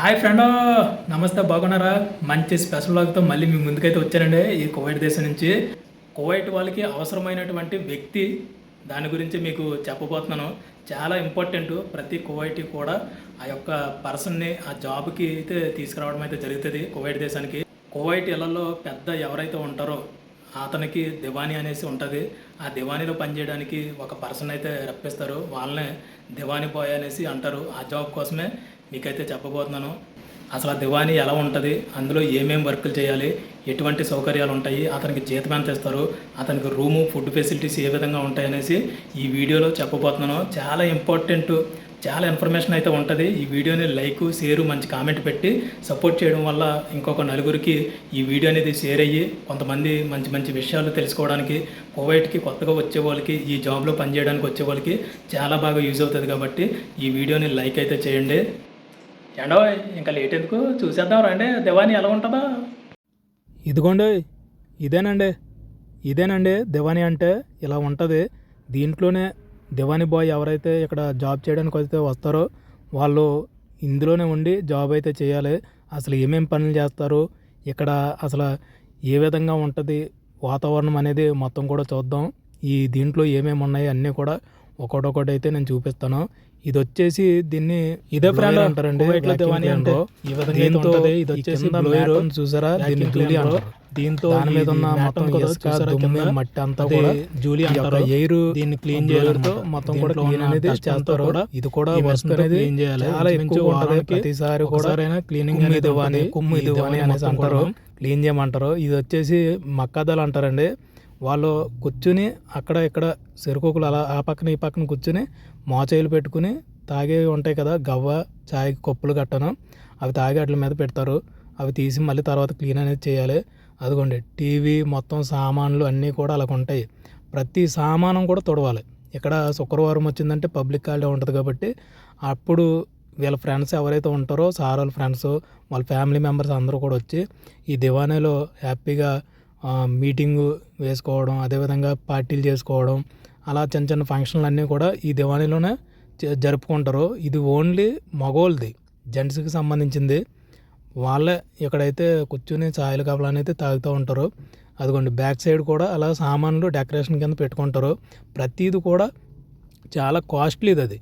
Hi friend. నమస్తే బాగున్నారా? మంచి స్పెషల్ లాగ్తో మళ్ళీ మీ ముందుకైతే వచ్చానండి. ఈ కువైట్ దేశం నుంచి. కువైట్ వాళ్ళకి అవసరమైనటువంటి వ్యక్తి దాని గురించి మీకు చెప్పబోతున్నాను. చాలా ఇంపార్టెంట్ ప్రతి కువైట్ కూడా ఆ యొక్క పర్సన్ని ఆ జాబ్కి అయితే తీసుకురావడం అయితే జరుగుతుంది కువైట్ దేశానికి. కువైట్ ఇళ్ళలో పెద్ద ఎవరైతే ఉంటారో అతనికి దివానీ అనేసి ఉంటుంది. ఆ దివానీలో పనిచేయడానికి ఒక పర్సన్ అయితే రప్పిస్తారు. వాళ్ళనే దివానీ బాయ్ అనేసి అంటారు. ఆ జాబ్ కోసమే మీకైతే చెప్పబోతున్నాను. అసలు ఆ దివానీ ఎలా ఉంటుంది? అందులో ఏమేమి వర్కులు చేయాలి? ఎటువంటి సౌకర్యాలు ఉంటాయి? అతనికి జీతం ఎంత ఇస్తారు? అతనికి రూము ఫుడ్ ఫెసిలిటీస్ ఏ విధంగా ఉంటాయనేసి ఈ వీడియోలో చెప్పబోతున్నాను. చాలా ఇంపార్టెంట్ చాలా ఇన్ఫర్మేషన్ అయితే ఉంటుంది. ఈ వీడియోని లైక్ షేరు మంచి కామెంట్ పెట్టి సపోర్ట్ చేయడం వల్ల ఇంకొక నలుగురికి ఈ వీడియో అనేది షేర్ అయ్యి కొంతమంది మంచి మంచి విషయాలు తెలుసుకోవడానికి కోవైట్కి కొత్తగా వచ్చే వాళ్ళకి ఈ జాబ్లో పనిచేయడానికి వచ్చే వాళ్ళకి చాలా బాగా యూజ్ అవుతుంది కాబట్టి ఈ వీడియోని లైక్ అయితే చేయండి. ఏండో ఇంకా లేట్ ఎందుకు? చూసేద్దాం రండి. దివానీ ఎలా ఉంటుందా. ఇదిగోండి ఇదేనండి. ఇదేనండి దివాణి అంటే ఇలా ఉంటుంది. దీంట్లోనే దివాణి బాయ్ ఎవరైతే ఇక్కడ జాబ్ చేయడానికి అయితే వస్తారో వాళ్ళు ఇందులోనే ఉండి జాబ్ అయితే చేయాలి. అసలు ఏమేమి పనులు చేస్తారు? ఇక్కడ అసలు ఏ విధంగా ఉంటుంది వాతావరణం అనేది మొత్తం కూడా చూద్దాం. ఈ దీంట్లో ఏమేమి ఉన్నాయి అన్నీ కూడా ఒకటొకటి అయితే నేను చూపిస్తాను ఇది వచ్చేసి దీన్ని ఇదే blower అంటారండి దీంతో. ఇది వచ్చేసి ఉంది చూసారా దీన్ని జూలీ. అంటారు దీంతో దాని మీద ఉన్న మొత్తం ఇసుక చూసారా దుమ్ము? మట్టి అంతా కూడా జూలీ అంటారు. ఎయిర్ దీన్ని clean blower చేయాలన్నమాట. తో మొత్తం కూడా క్లీన్ అనేది చేస్తారు కూడా ఇది కూడా వర్క్ అనేది clean చేయాలి. చాలా ఎక్కువ ఉంటుంది ప్రతిసారి కూడా అనేది దివాని ఉంటుంది. కుమ్మి దివాని దివాని అనేసి అంటారు. క్లీన్ చేయమంటారు ఇది వచ్చేసి మక్కాదలు అంటారండి వాళ్ళు కూర్చుని అక్కడ ఇక్కడ చెరుకులు అలా ఆ పక్కన ఈ పక్కన కూర్చుని మోచేలు పెట్టుకుని తాగేవి ఉంటాయి కదా గవ్వ చాయ్ కప్పులు కట్టను అవి తాగి వాటి మీద పెడతారు. అవి తీసి మళ్ళీ తర్వాత క్లీన్ అనేది చేయాలి. అదిగోండి టీవీ మొత్తం సామాన్లు అన్నీ కూడా అలాగ ఉంటాయి. ప్రతి సామానం కూడా తుడవాలి. ఇక్కడ శుక్రవారం వచ్చిందంటే పబ్లిక్ హాలిడే ఉంటుంది కాబట్టి అప్పుడు వీళ్ళ ఫ్రెండ్స్ ఎవరైతే ఉంటారో సార్ వాళ్ళ ఫ్రెండ్స్ వాళ్ళ ఫ్యామిలీ మెంబర్స్ అందరూ కూడా వచ్చి ఈ దివానీలో హ్యాపీగా మీటింగు వేసుకోవడం అదేవిధంగా పార్టీలు చేసుకోవడం అలా చిన్న చిన్న ఫంక్షన్లు అన్నీ కూడా ఈ దివాళీలోనే జ- జరుపుకుంటారు. ఇది ఓన్లీ మగోళ్ళది జెంట్స్కి సంబంధించింది. వాళ్ళే ఇక్కడైతే కూర్చుని ఛాయలు కబలు అయితే తాగుతూ ఉంటారు. అదిగోండి బ్యాక్ సైడ్ కూడా అలా సామాన్లు డెకరేషన్ కింద పెట్టుకుంటారు. ప్రతిది కూడా చాలా కాస్ట్లీది అది.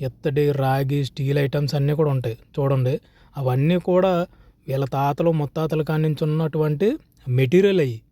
ఇత్తడి రాగి స్టీల్ ఐటమ్స్ అన్నీ కూడా ఉంటాయి. చూడండి అవన్నీ కూడా వీళ్ళ తాతలు ముత్తాతల కాడి నుంచి ఉన్నటువంటి మెటీరియల్ అయ్యి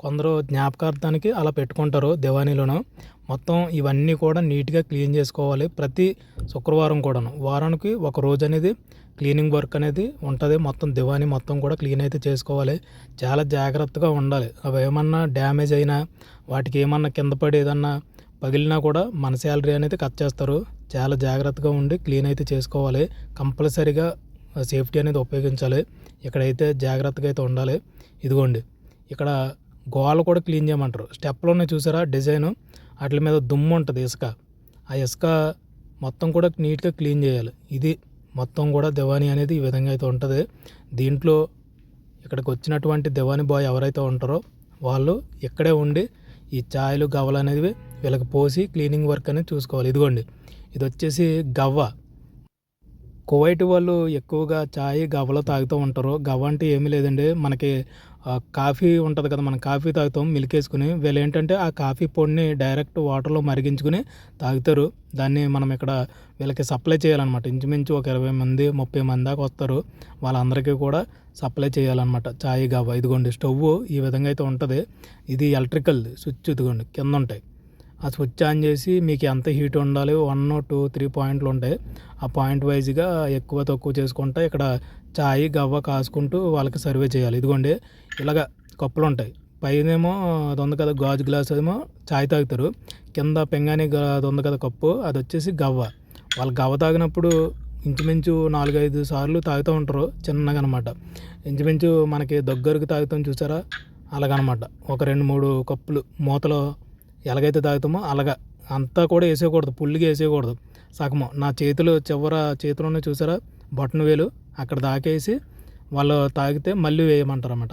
కొందరు జ్ఞాపకార్థానికి అలా పెట్టుకుంటారు దివానీలోను మొత్తం ఇవన్నీ కూడా నీట్గా క్లీన్ చేసుకోవాలి ప్రతి శుక్రవారం కూడాను. వారానికి ఒక రోజు అనేది క్లీనింగ్ వర్క్ అనేది ఉంటుంది. మొత్తం దివానీ మొత్తం కూడా క్లీన్ అయితే చేసుకోవాలి. చాలా జాగ్రత్తగా ఉండాలి. అవి ఏమన్నా డ్యామేజ్ అయినా వాటికి ఏమన్నా కింద పడి ఏదన్నా పగిలినా కూడా మన శాలరీ అనేది కట్ చేస్తారు. చాలా జాగ్రత్తగా ఉండి క్లీన్ అయితే చేసుకోవాలి. కంపల్సరీగా సేఫ్టీ అనేది ఉపయోగించాలి. ఇక్కడైతే జాగ్రత్తగా అయితే ఉండాలి. ఇదిగోండి. ఇక్కడ గోడలు కూడా క్లీన్ చేయమంటారు. స్టెప్లు ఉన్నాయి చూసారా? డిజైన్. వాటి మీద దుమ్ము ఉంటుంది ఇసుక. ఆ ఇసుక మొత్తం కూడా నీట్గా క్లీన్ చేయాలి. ఇది మొత్తం కూడా దివానీ అనేది ఈ విధంగా అయితే ఉంటుంది. దీంట్లో ఇక్కడికి వచ్చినటువంటి దివానీ బాయ్ ఎవరైతే ఉంటారో వాళ్ళు ఇక్కడే ఉండి ఈ ఛాయలు గవ్వలు అనేవి వీళ్ళకి పోసి క్లీనింగ్ వర్క్ అనేది చూసుకోవాలి. ఇదిగోండి. ఇది వచ్చేసి గవ్వ. కువైట్ వాళ్ళు ఎక్కువగా చాయ్ గవ్వలో తాగుతూ ఉంటారు. గవ్వ అంటే ఏమీ లేదండి. మనకి కాఫీ ఉంటుంది కదా మనం కాఫీ తాగుతాం మిల్క్ వేసుకుని వీళ్ళు ఏంటంటే ఆ కాఫీ పొడిని డైరెక్ట్ వాటర్లో మరిగించుకుని తాగుతారు. దాన్ని మనం ఇక్కడ వీళ్ళకి సప్లై చేయాలన్నమాట. ఇంచుమించు ఒక ఇరవై మంది ముప్పై మంది దాకా వస్తారు. వాళ్ళందరికీ కూడా సప్లై చేయాలన్నమాట. చాయ్ గవ్వ. ఇదిగోండి స్టవ్ ఈ విధంగా అయితే ఉంటుంది. ఇది ఎలక్ట్రికల్ స్విచ్ ఇదిగోండి కింద ఉంటాయి. ఆ స్విచ్ ఆన్ చేసి మీకు ఎంత హీట్ ఉండాలి వన్ టూ త్రీ పాయింట్లు ఉంటాయి. ఆ పాయింట్ వైజ్గా ఎక్కువ తక్కువ చేసుకుంటా ఇక్కడ చాయ్ గవ్వ కాసుకుంటూ వాళ్ళకి సర్వే చేయాలి. ఇదిగోండి ఇలాగ కప్పులు ఉంటాయి. పైనేమో అది ఉంది కదా గాజు గ్లాస్ ఏమో చాయ్ తాగుతారు. కింద పెంగాని గా- అది ఉంది కదా కప్పు అది వచ్చేసి గవ్వ. వాళ్ళు గవ్వ తాగినప్పుడు ఇంచుమించు నాలుగైదు సార్లు తాగుతూ ఉంటారు చిన్నగా అనమాట ఇంచుమించు మనకి దగ్గరకు తాగుతాం చూసారా? అలాగనమాట. ఒక రెండు మూడు కప్పులు మూతలో ఎలాగైతే తాగుతామో అలాగా. అంతా కూడా వేసేయకూడదు పుల్లిగా వేసేయకూడదు. సగము. నా చేతులు చివర చేతిలోనే చూసారా? బటన్ వేలు. అక్కడ దాకేసి వాళ్ళు తాగితే మళ్ళీ వేయమంటారు అన్నమాట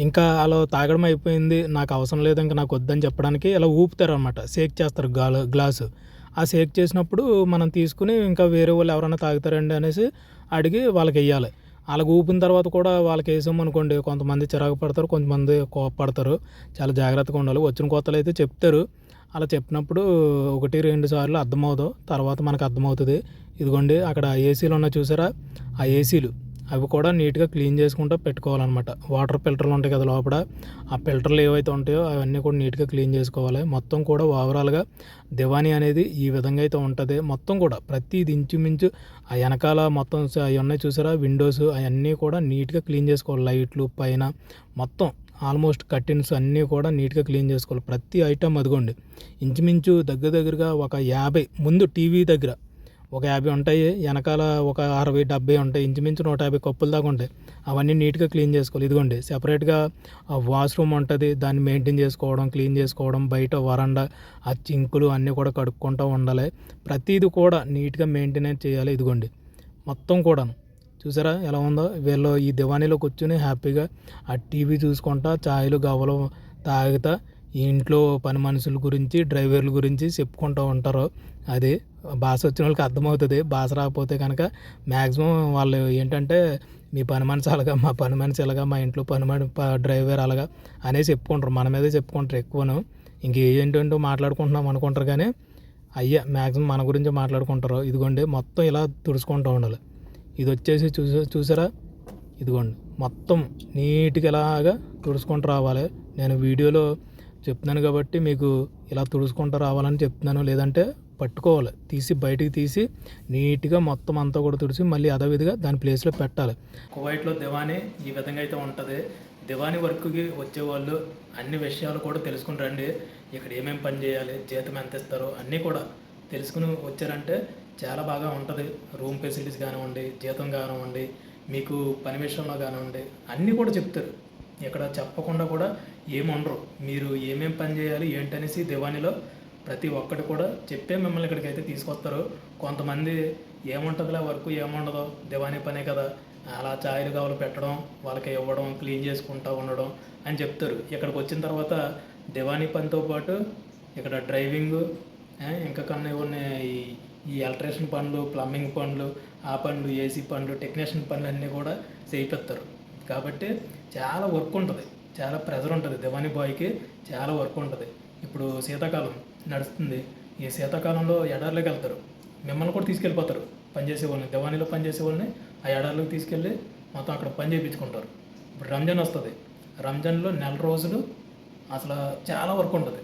ఇంకా అలా తాగడం అయిపోయింది. నాకు అవసరం లేదు ఇంకా నాకు వద్దని చెప్పడానికి ఇలా ఊపుతారు అనమాట షేక్ చేస్తారు గాలు గ్లాసు. ఆ షేక్ చేసినప్పుడు మనం తీసుకుని ఇంకా వేరే వాళ్ళు ఎవరైనా తాగుతారండి అనేసి అడిగి వాళ్ళకి వెయ్యాలి అలాగ ఊపిన తర్వాత కూడా వాళ్ళకి వేసాం అనుకోండి కొంతమంది చిరాకు పడతారు కొంతమంది కోపపడతారు. చాలా జాగ్రత్తగా ఉండాలి. వచ్చిన కొత్తలు అయితే చెప్తారు. అలా చెప్పినప్పుడు ఒకటి రెండు సార్లు అర్థమవుతావు. తర్వాత మనకు అర్థమవుతుంది. ఇదిగోండి అక్కడ ఏసీలు ఉన్నాయి చూసారా? ఆ ఏసీలు అవి కూడా నీట్గా క్లీన్ చేసుకుంటూ పెట్టుకోవాలన్నమాట. వాటర్ ఫిల్టర్లు ఉంటాయి కదా లోపల. ఆ ఫిల్టర్లు ఏవైతే ఉంటాయో అవన్నీ కూడా నీట్గా క్లీన్ చేసుకోవాలి. మొత్తం కూడా ఓవరాల్గా దివానీ అనేది ఈ విధంగా అయితే ఉంటుంది. మొత్తం కూడా ప్రతిది ఇంచుమించు ఆ వెనకాల మొత్తం అవి ఉన్నాయి చూసారా? విండోస్ అవన్నీ కూడా నీట్గా క్లీన్ చేసుకోవాలి. లైట్లు పైన మొత్తం ఆల్మోస్ట్ కర్టెన్స్ అన్నీ కూడా నీట్గా క్లీన్ చేసుకోవాలి. ప్రతి ఐటమ్ అదిగోండి. ఇంచుమించు దగ్గర దగ్గరగా ఒక యాభై ముందు టీవీ దగ్గర ఒక యాభై ఉంటాయి వెనకాల ఒక అరవై డెబ్బై ఉంటాయి. ఇంచుమించు నూట యాభై కప్పుల దాకా ఉంటాయి. అవన్నీ నీట్గా క్లీన్ చేసుకోవాలి. ఇదిగోండి సెపరేట్గా వాష్రూమ్ ఉంటుంది. దాన్ని మెయింటైన్ చేసుకోవడం క్లీన్ చేసుకోవడం బయట వరండా ఆ చింకులు అన్నీ కూడా కడుక్కుంటూ ఉండాలి. ప్రతిది కూడా నీట్గా మెయింటెనెన్స్ చేయాలి. ఇదిగోండి మొత్తం కూడాను. చూసారా ఎలా ఉందో? వీళ్ళు ఈ దివాణీలో కూర్చొని హ్యాపీగా ఆ టీవీ చూసుకుంటా ఛాయలు గవ్వలు తాగుతా ఈ ఇంట్లో పని మనుషుల గురించి డ్రైవర్ల గురించి చెప్పుకుంటూ ఉంటారు. అది భాష వచ్చిన వాళ్ళకి అర్థమవుతుంది. భాష రాకపోతే కనుక మ్యాక్సిమం వాళ్ళు ఏంటంటే మీ పని మనిషి అలాగా మా పని మనిషి అలాగా మా ఇంట్లో పని మని ప- డ్రైవర్ అలాగా అనేసి చెప్పుకుంటారు. మన మీదే చెప్పుకుంటారు ఎక్కువను. ఇంక మాట్లాడుకుంటున్నాం అనుకుంటారు కానీ అయ్యా మ్యాక్సిమం మన గురించి మాట్లాడుకుంటారు. ఇదిగోండి మొత్తం ఇలా తుడుచుకుంటూ ఉండాలి. ఇది వచ్చేసి చూసా చూసారా? ఇదిగోండి మొత్తం నీట్గా ఇలాగా తుడుచుకుంటూ రావాలి. నేను వీడియోలో చెప్తున్నాను కాబట్టి మీకు ఇలా తుడుచుకుంటూ రావాలని చెప్తున్నాను. లేదంటే పట్టుకోవాలి. తీసి బయటికి తీసి నీట్గా మొత్తం అంతా కూడా తుడిచి మళ్ళీ అదేవిధిగా దాని ప్లేస్లో పెట్టాలి. కువైట్లో దివానీ ఈ విధంగా అయితే ఉంటుంది. దివానీ వర్క్కి వచ్చేవాళ్ళు అన్ని విషయాలు కూడా తెలుసుకుని రండి. ఇక్కడ ఏమేమి పని చేయాలి జీతం ఎంత ఇస్తారో అన్నీ కూడా తెలుసుకుని వచ్చారంటే చాలా బాగా ఉంటుంది. రూమ్ ఫెసిలిటీస్ కానివ్వండి జీతం కానివ్వండి మీకు పని విషయంలో కానివ్వండి అన్నీ కూడా చెప్తారు. ఇక్కడ చెప్పకుండా కూడా ఏముండరు. మీరు ఏమేం పని చేయాలి ఏంటనేసి దివాణిలో ప్రతి ఒక్కటి కూడా చెప్పే మిమ్మల్ని ఇక్కడికి అయితే తీసుకొస్తారు. కొంతమంది ఏముంటుందిలే వర్క్ ఏముండదు. దివాణి పనే కదా. అలా ఛాయలు కావాలి పెట్టడం వాళ్ళకి ఇవ్వడం క్లీన్ చేసుకుంటూ ఉండడం అని చెప్తారు. ఇక్కడికి వచ్చిన తర్వాత దివాణి పనితో పాటు ఇక్కడ డ్రైవింగ్ ఇంకా కన్నా కొన్ని ఈ ఈ ఎలక్ట్రీషియన్ పనులు ప్లంబింగ్ పనులు ఆ పనులు ఏసీ పనులు టెక్నీషియన్ పనులు అన్నీ కూడా చేయిస్తారు కాబట్టి చాలా వర్క్ ఉంటుంది. చాలా ప్రెజర్ ఉంటుంది. దివానీ బాయ్కి చాలా వర్క్ ఉంటుంది. ఇప్పుడు శీతాకాలం నడుస్తుంది. ఈ శీతాకాలంలో ఎడార్లోకి వెళ్తారు. మిమ్మల్ని కూడా తీసుకెళ్ళిపోతారు. పనిచేసే వాళ్ళని. దివానీలో పనిచేసే వాళ్ళని ఆ ఎడార్లోకి తీసుకెళ్ళి మొత్తం అక్కడ పని చేయించుకుంటారు. ఇప్పుడు రంజాన్ వస్తుంది. రంజాన్లో నెల రోజులు అసలు చాలా వర్క్ ఉంటుంది.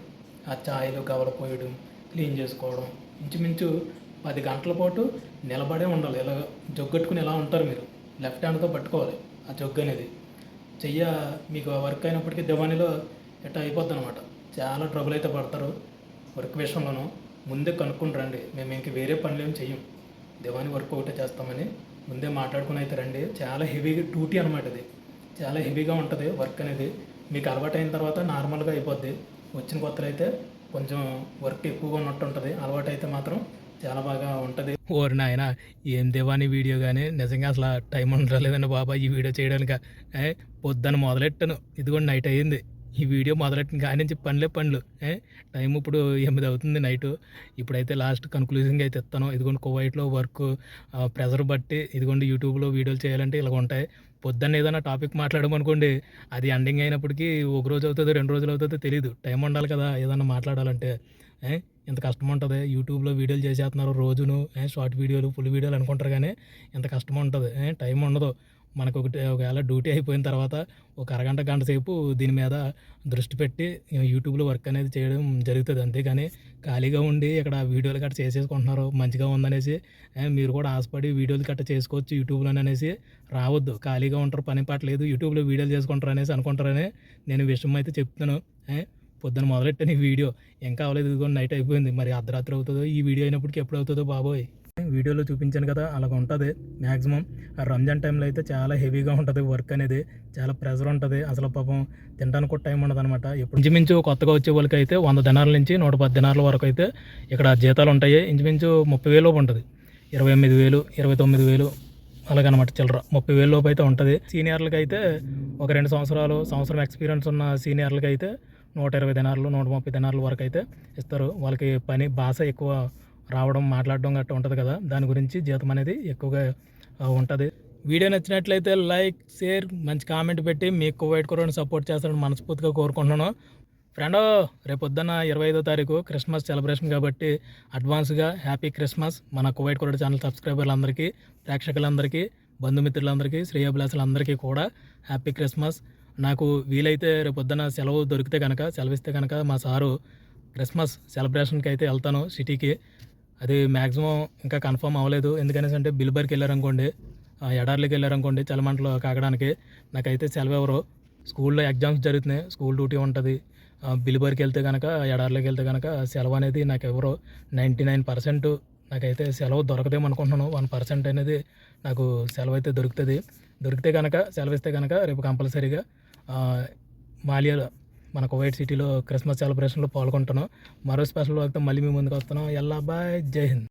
ఆ ఛాయలు గవలు పోయడం క్లీన్ చేసుకోవడం. ఇంచుమించు పది గంటల పాటు నిలబడే ఉండాలి. ఇలా జొగ్గట్టుకుని ఎలా ఉంటారు మీరు? లెఫ్ట్ హ్యాండ్తో పట్టుకోవాలి. ఆ జగ్గు అనేది. చెయ్య మీకు ఆ వర్క్ అయినప్పటికీ దివాణిలో ఎట్లా అయిపోద్ది అనమాట చాలా ట్రబుల్ అయితే పడతారు వర్క్ విషయంలోనూ. ముందే కనుక్కుని రండి. మేము ఇంక వేరే పనులు ఏం చెయ్యం. దివాణి వర్క్ ఒకటే చేస్తామని ముందే మాట్లాడుకుని అయితే రండి. చాలా హెవీ డ్యూటీ అనమాట ఇది చాలా హెవీగా ఉంటుంది వర్క్ అనేది. మీకు అలవాటైన తర్వాత నార్మల్గా అయిపోద్ది. వచ్చిన కొత్తలు అయితే కొంచెం వర్క్ ఎక్కువగా ఉన్నట్టు ఉంటుంది అలవాటు అయితే మాత్రం చాలా బాగా ఉంటుంది. ఓరి నాయన ఏం దేవాని వీడియో కానీ నిజంగా అసలు టైం ఉండలేదండి బాబా ఈ వీడియో చేయడానికి? పొద్దున్న మొదలెట్టాను. ఇదిగోండి నైట్ అయ్యింది ఈ వీడియో మొదలెట్టిన కానీ నుంచి పనులే పనులు. ఏ, టైం ఇప్పుడు ఎనిమిది అవుతుంది నైట్. ఇప్పుడైతే లాస్ట్ కన్క్లూజింగ్ అయితే ఇస్తాను. ఇదిగోండి కువైట్లో వర్క్ ప్రెజర్ బట్టి ఇదిగోండి యూట్యూబ్లో వీడియోలు చేయాలంటే ఇలా ఉంటాయి పొద్దున్న ఏదైనా టాపిక్ మాట్లాడమనుకోండి అది ఎండింగ్ అయినప్పటికీ ఒక రోజు అవుతుందో రెండు రోజులు అవుతుందో తెలియదు టైం ఉండాలి కదా ఏదైనా మాట్లాడాలంటే. ఇంత ఎంత కష్టం ఉంటుంది యూట్యూబ్లో వీడియోలు చేసేస్తున్నారు రోజును. షార్ట్ వీడియోలు ఫుల్ వీడియోలు అనుకుంటారు కానీ ఎంత కష్టం ఉంటుంది ఏ, టైం ఉండదు. మనకు ఒకటి ఒకవేళ డ్యూటీ అయిపోయిన తర్వాత ఒక అరగంట గంట సేపు దీని మీద దృష్టి పెట్టి యూట్యూబ్లో వర్క్ అనేది చేయడం జరుగుతుంది. అంతేగాని ఖాళీగా ఉండి ఇక్కడ వీడియోలు గట్ట చేసేసుకుంటున్నారు మంచిగా ఉందనేసి మీరు కూడా ఆశపడి వీడియోలు గట్ట చేసుకోవచ్చు యూట్యూబ్లో అనేసి రావద్దు. ఖాళీగా ఉంటారు పని పాట లేదు యూట్యూబ్లో వీడియోలు చేసుకుంటారు అనేసి అనుకుంటారని నేను విషయం అయితే చెప్తున్నాను. పొద్దున మొదలెట్టాను ఈ వీడియో ఇంకా అవ్వలేదు ఇదిగో నైట్ అయిపోయింది. మరి అర్ధరాత్రి అవుతుందో ఈ వీడియో అయినప్పటికీ ఎప్పుడు అవుతుందో బాబోయ్. వీడియోలో చూపించాను కదా అలాగ ఉంటుంది. మ్యాక్సిమం ఆ రంజాన్ టైంలో అయితే చాలా హెవీగా ఉంటుంది వర్క్ అనేది. చాలా ప్రెజర్ ఉంటుంది. అసలు పాపం తినడానికి కూడా టైం ఉండదు అనమాట ఇప్పుడు ఇంచుమించు కొత్తగా వచ్చే వాళ్ళకి అయితే వంద దినాల నుంచి నూట పది దినాల వరకు అయితే ఇక్కడ జీతాలు ఉంటాయి. ఇంచుమించు ముప్పై వేలు ఉంటుంది. ఇరవై ఎనిమిది వేలు ఇరవై తొమ్మిది వేలు అలాగనమాట చిల్లర. ముప్పై వేల లోపు అయితే ఉంటుంది. సీనియర్లకి అయితే ఒక రెండు సంవత్సరాలు సంవత్సరం ఎక్స్పీరియన్స్ ఉన్న సీనియర్లకి అయితే నూట ఇరవై దినాలు నూట ముప్పై దినార్ల వరకు అయితే ఇస్తారు. వాళ్ళకి పని భాష ఎక్కువ రావడం మాట్లాడడం గట్రా ఉంటుంది కదా? దాని గురించి జీతం అనేది ఎక్కువగా ఉంటుంది. వీడియో నచ్చినట్లయితే లైక్ షేర్ మంచి కామెంట్ పెట్టి మీకు కోవైట్ కొరని సపోర్ట్ చేస్తారని మనస్ఫూర్తిగా కోరుకుంటున్నాను. ఫ్రెండ్ రేపు పొద్దున్న ఇరవై ఐదో తారీఖు క్రిస్మస్ సెలబ్రేషన్ కాబట్టి అడ్వాన్స్గా హ్యాపీ క్రిస్మస్ మన కువైట్ కొరడు ఛానల్ సబ్స్క్రైబర్లందరికీ ప్రేక్షకులందరికీ బంధుమిత్రులందరికీ శ్రేయభిలాసులందరికీ కూడా హ్యాపీ క్రిస్మస్. నాకు వీలైతే రేపు పొద్దున సెలవు దొరికితే కనుక సెలవిస్తే కనుక మా సారు క్రిస్మస్ సెలబ్రేషన్కి అయితే వెళ్తాను సిటీకి. అది మ్యాక్సిమం ఇంకా కన్ఫర్మ్ అవ్వలేదు. ఎందుకనేసి అంటే బిల్బర్కి వెళ్ళారనుకోండి ఎడార్లకి వెళ్ళారనుకోండి చలమంటలో కాగడానికి నాకైతే సెలవు ఎవరు. స్కూల్లో ఎగ్జామ్స్ జరుగుతున్నాయి స్కూల్ డ్యూటీ ఉంటుంది. బిల్బర్కి వెళ్తే కనుక ఎడార్లకి వెళ్తే కనుక సెలవు అనేది నాకు ఎవరు నైంటీ నైన్ పర్సెంట్ నాకైతే సెలవు దొరకదేమో అనుకుంటున్నాను. వన్ పర్సెంట్ అనేది నాకు సెలవు అయితే దొరుకుతుంది. దొరికితే కనుక సెలవు ఇస్తే కనుక రేపు కంపల్సరీగా మాలియాలో మన కువైట్ సిటీలో క్రిస్మస్ సెలబ్రేషన్లో పాల్గొంటున్నాం. మరో స్పెషల్ వర్క్తో మళ్ళీ మీ ముందుకు వస్తున్నాం. ఎల్లా బాయ్. జై హింద్.